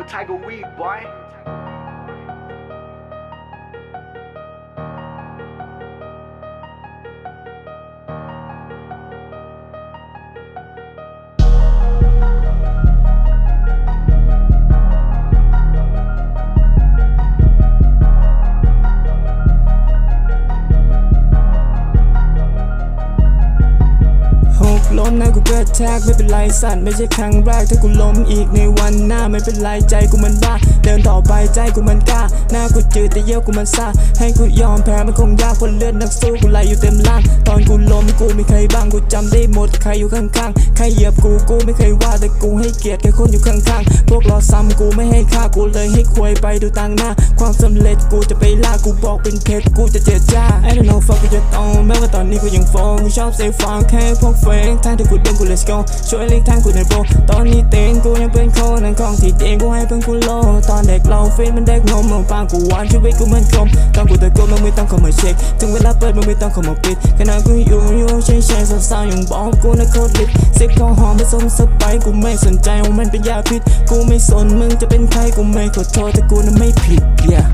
อยู่ไท ยก็วีบอยหกล้มนะกูเกิดแทกไม่เป็นไรสั่นไม่ใช่ครั้งแรกถ้ากูล้มอีกในวันหน้าไม่เป็นไรใจกูมันบ้า เดินต่อไปใจกูมันกล้า หน้ากูจืดแต่เยี่ยวกูมันซาให้กูยอมแพ้มันคงยากเพราะเลือดนักสู้กูไหลอยู่เต็มล่างตอนกูล้มกูมีใครบ้างกูจำได้หมดใครอยู่ข้างๆใครเหยียบกูกูไม่เคยว่าแต่กูให้เกียรติแค่คนอยู่ข้างๆพวกราซ้ำกูไม่ให้ค่ากูเลยให้ควยไปดูต่างหน้า ความสำเร็จกูจะไปล่ากูบอกเป็นเพชรกูจะเจ็ดจ้า I don't know fuck กูจะโตแม้ว่าตอนนี้กูยังโฟงกูชอบเซฟฟังแค่พวกเฟกทางที่กูเดินกู let's go ช่วยเลี้ยงทางกูในอยโบตอนนี้เต็งกูยังเป็นคนนั่งของที่เต็งกูให้เพิ่งกูโลตอนเด็กเราฟินมันเด็กนมเอาปากกูหวานชีวิตกูเหมือนกลมตอนกูตะโกนมึงไม่ต้องเข้ามาเช็คถึงเวลาเปิดมึงไม่ต้องเข้ามาปิดขณะกูอยู่อยู่ใช่ใช่สาวๆยังบอกกูนะโคตรลิดสิบข้าวหอมผสมสไปกูไม่สนใจว่ามันเป็นยาพิษกูไม่สนมึงจะเป็นใครกูไม่ขอโทษแต่กูนั้นไม่ผิด yeah